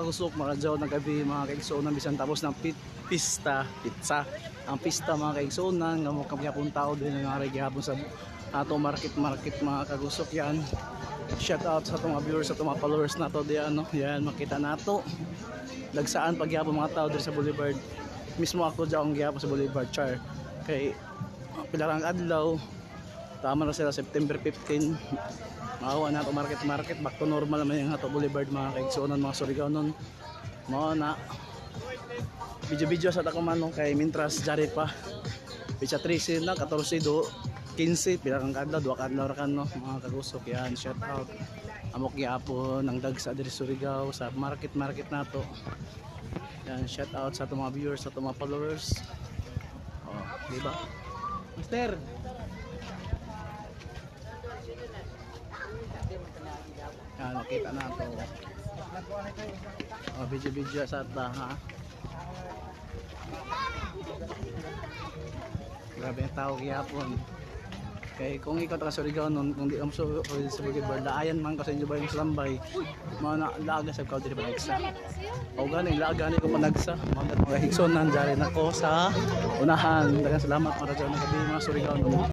kagusok, mga jaw ng gabi, mga kaigsunan, bisan tapos ng pit, pista, pizza. Ang pista mga kaigsunan, nga mo kami hapon tao din nga rin gihapon sa ato market market mga kagusok yan. Shout out sa itong mga viewers, sa itong mga followers na to diyan, no? Yan, makita nato. Dagsaan pag gihapon mga tao dito sa Boulevard. Mismo ako dyan ang gihapon sa Boulevard, char. Kay pilarang adlaw, tama na sila September 15 maawa na to market market. Back to normal naman yung ato boulevard mga kaigsunan mga Surigao mao na. Video video sa takuman kay Mintras jari pa. Picha 13 na 14 do 15 pila kang kadlaw duha kadlaw ra kan no? Mga kagusok yan shout out. Amok gyapon ng diri sa Surigao sa market market nato yan shout out sa atong mga viewers sa atong mga followers. Oh di ba? Master Yan, nakita na to. Oh, video-video sa ata, ha? Grabe yung tao kiyapon. Kay kung ikaw taga Surigao nun, kung di am so o sa Boulevard, daayan man kasi inyo ba yung slambay, mga na laga sa kau diri panagsa. O gani, laga ni ko panagsa. Mga mga higsonan, dyan ako sa unahan. Dagan salamat para dyan ng gabi mga Surigao nun.